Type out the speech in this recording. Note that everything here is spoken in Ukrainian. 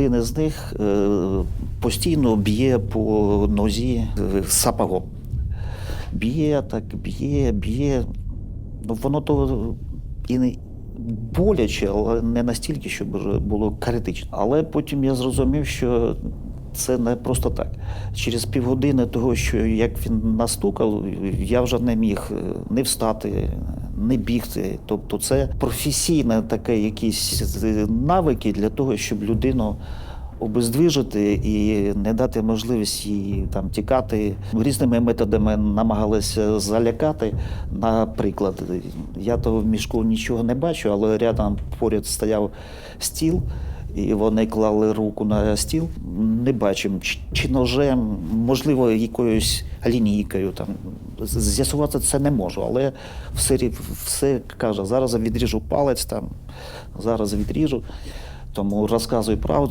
один із них е, постійно б'є по нозі е, сапогом. Б'є так, б'є, б'є. Ну, воно то і не боляче, але не настільки, щоб було критично. Але потім я зрозумів, що це не просто так. Через півгодини того, що як він настукав, я вже не міг е, не встати, не бігти. Тобто, це професійне таке якісь навики для того, щоб людину обездвижити і не дати можливість їй там тікати. Різними методами намагалися залякати. Наприклад, я то в мішку нічого не бачу, але рядом поряд стояв стіл. І вони клали руку на стіл, не бачимо, чи, ножем, можливо, якоюсь лінійкою. Там з'ясувати це не можу, але рі- все каже, зараз відріжу палець, там, зараз відріжу, тому розказую правду.